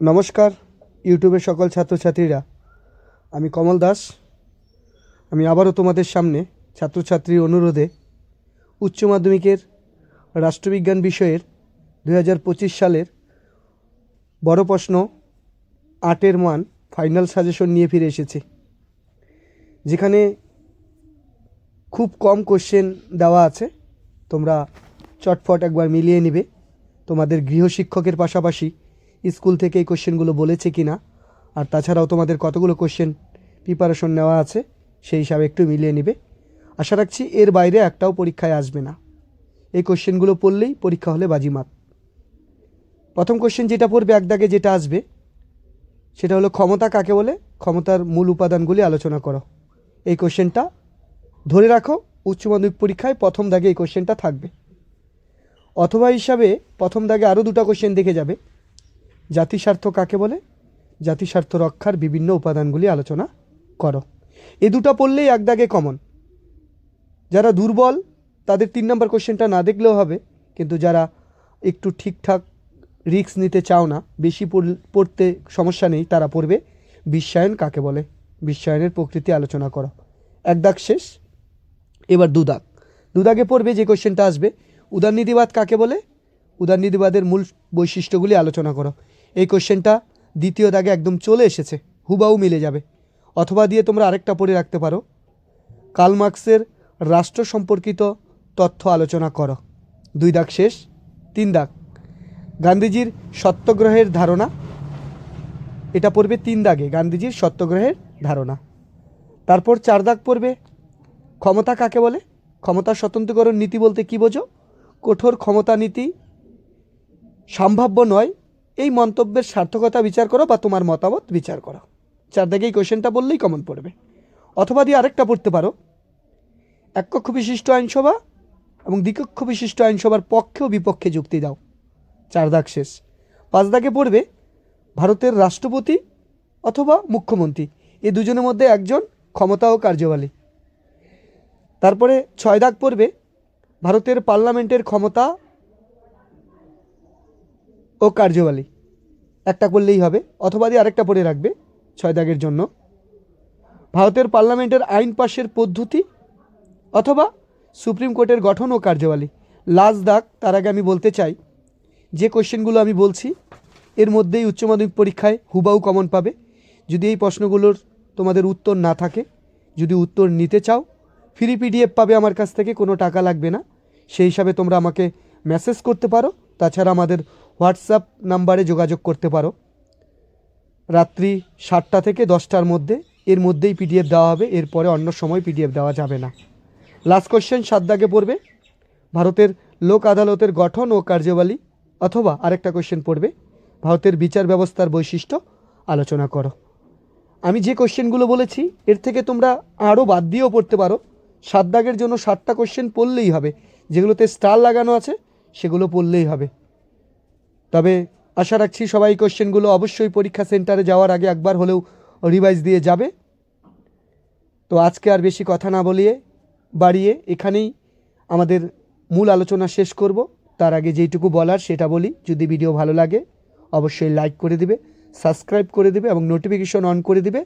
নমস্কার, ইউটিউবের সকল ছাত্রছাত্রীরা। আমি কমল দাস। আমি আবারও তোমাদের সামনে ছাত্রছাত্রীর অনুরোধে উচ্চ মাধ্যমিকের রাষ্ট্রবিজ্ঞান বিষয়ের দু হাজার পঁচিশ সালের বড় প্রশ্ন আটের মান ফাইনাল সাজেশন নিয়ে ফিরে এসেছি। যেখানে খুব কম কোশ্চেন দেওয়া আছে। তোমরা চটফট একবার মিলিয়ে নিবে। তোমাদের গৃহশিক্ষকের পাশাপাশি স্কুল থেকে এই কোশ্চেনগুলো বলেছে কি না আর তাছাড়াও তোমাদের কতগুলো কোশ্চেন প্রিপারেশন নেওয়া আছে, সেই হিসাবে একটু মিলিয়ে নিবে। আশা রাখছি এর বাইরে একটাও পরীক্ষায় আসবে না। এই কোশ্চেনগুলো পড়লেই পরীক্ষা হলে বাজিমাত। প্রথম কোশ্চেন যেটা পড়বে এক দাগে যেটা আসবে, সেটা হলো ক্ষমতা কাকে বলে? ক্ষমতার মূল উপাদানগুলি আলোচনা করো। এই কোশ্চেনটা ধরে রাখো, উচ্চ মাধ্যমিক পরীক্ষায় প্রথম দাগে এই কোশ্চেনটা থাকবে। অথবা হিসাবে প্রথম দাগে আরও দুটো কোশ্চেন দেখে যাবে। জাতিস্বার্থ কাকে বলে? জাতিস্বার্থ রক্ষার বিভিন্ন উপাদানগুলি আলোচনা করো। এ দুটো পড়লেই এক দাগে কমন যারা দুর্বল, তাদের তিন নম্বর কোশ্চেনটা না দেখলেও হবে, কিন্তু যারা একটু ঠিকঠাক রিস্ক নিতে চাও না, বেশি পড়- পড়তে সমস্যা নেই, তারা পড়বে বিশ্বায়ন কাকে বলে? বিশ্বায়নের প্রকৃতি আলোচনা করো। এক দাগ শেষ। এবার দু দাগ দু দাগে পড়বে যে কোশ্চেনটা আসবে, উদারনীতিবাদ কাকে বলে? উদারনীতিবাদের মূল বৈশিষ্ট্যগুলি আলোচনা করো। এই কোশ্চেনটা দ্বিতীয় দাগে একদম চলে এসেছে, হুবাহু মিলে যাবে। অথবা দিয়ে তোমরা আরেকটা পড়ে রাখতে পারো। কার্ল মার্কসের রাষ্ট্র সম্পর্কিত তথ্য আলোচনা করো। দুই দাগ শেষ, তিন দাগ। গান্ধীজির সত্যগ্রহের ধারণা। এটা পড়বে তিন দাগে, গান্ধীজির সত্যগ্রহের ধারণা। তারপর চার দাগ পড়বে, ক্ষমতা কাকে বলে? ক্ষমতা স্বতন্ত্রকরণ নীতি বলতে কী বোঝো? কঠোর ক্ষমতা নীতি সম্ভাব্য নয় এই মন্তব্যের সার্থকতা বিচার করো বা তোমার মতামত বিচার করো। চার দাগে এই কোশ্চেনটা বললেই কমন পড়বে। অথবা দিয়ে আরেকটা পড়তে পারো। এক কক্ষ বিশিষ্ট আইনসভা এবং দ্বিকক্ষ বিশিষ্ট আইনসভার পক্ষে ও বিপক্ষে যুক্তি দাও। চার দাগ শেষ। পাঁচ দাগে পড়বে, ভারতের রাষ্ট্রপতি অথবা মুখ্যমন্ত্রী। এই দুজনের মধ্যে একজন ক্ষমতা ও কার্যবালী তারপরে ছয় দাগ পড়বে, ভারতের পার্লামেন্টের ক্ষমতা ও কার্যবালী একটা করলেই হবে, অথবা দিয়ে আরেকটা পড়ে রাখবে ছয় দাগের জন্য। ভারতের পার্লামেন্টের আইন পাশের পদ্ধতি অথবা সুপ্রিম কোর্টের গঠন ও কার্যবালী লাস্ট দাগ, তার আগে আমি বলতে চাই, যে কোশ্চেনগুলো আমি বলছি, এর মধ্যেই উচ্চ মাধ্যমিক পরীক্ষায় হুবাহু কমন পাবে। যদি এই প্রশ্নগুলোর তোমাদের উত্তর না থাকে, যদি উত্তর নিতে চাও ফ্রি পিডিএফ পাবে আমার কাছ থেকে, কোনো টাকা লাগবে না। সেই হিসাবে তোমরা আমাকে মেসেজ করতে পারো। তাছাড়া আমাদের হোয়াটসঅ্যাপ নাম্বারে যোগাযোগ করতে পারো। রাত্রি সাতটা থেকে দশটার মধ্যে, এর মধ্যেই পিডিএফ দেওয়া হবে, এরপরে অন্য সময় পিডিএফ দেওয়া যাবে না। লাস্ট কোশ্চেন সাত দাগে পড়বে। ভারতের লোক আদালতের গঠন ও কার্যবালী, অথবা আরেকটা কোশ্চেন পড়বে। ভারতের বিচার ব্যবস্থার বৈশিষ্ট্য আলোচনা করো। আমি যে কোশ্চেনগুলো বলেছি, এর থেকে তোমরা আরও বাদ দিয়েও পড়তে পারো। সাত দাগের জন্য সাতটা কোশ্চেন পড়লেই হবে। যেগুলোতে স্টার লাগানো আছে, সেগুলো পড়লেই হবে। তবে আশা রাখছি সবাই কোশ্চেনগুলো অবশ্যই পরীক্ষা সেন্টারে যাওয়ার আগে একবার হলেও রিভাইজ দিয়ে যাবে। তো আজকে আর বেশি কথা না বলিয়ে, বাড়িয়ে এখানেই আমাদের মূল আলোচনা শেষ করব। তার আগে যেইটুকু বলার সেটা বলি, যদি ভিডিও ভালো লাগে অবশ্যই লাইক করে দিবে, সাবস্ক্রাইব করে দিবে এবং নোটিফিকেশন অন করে দিবে।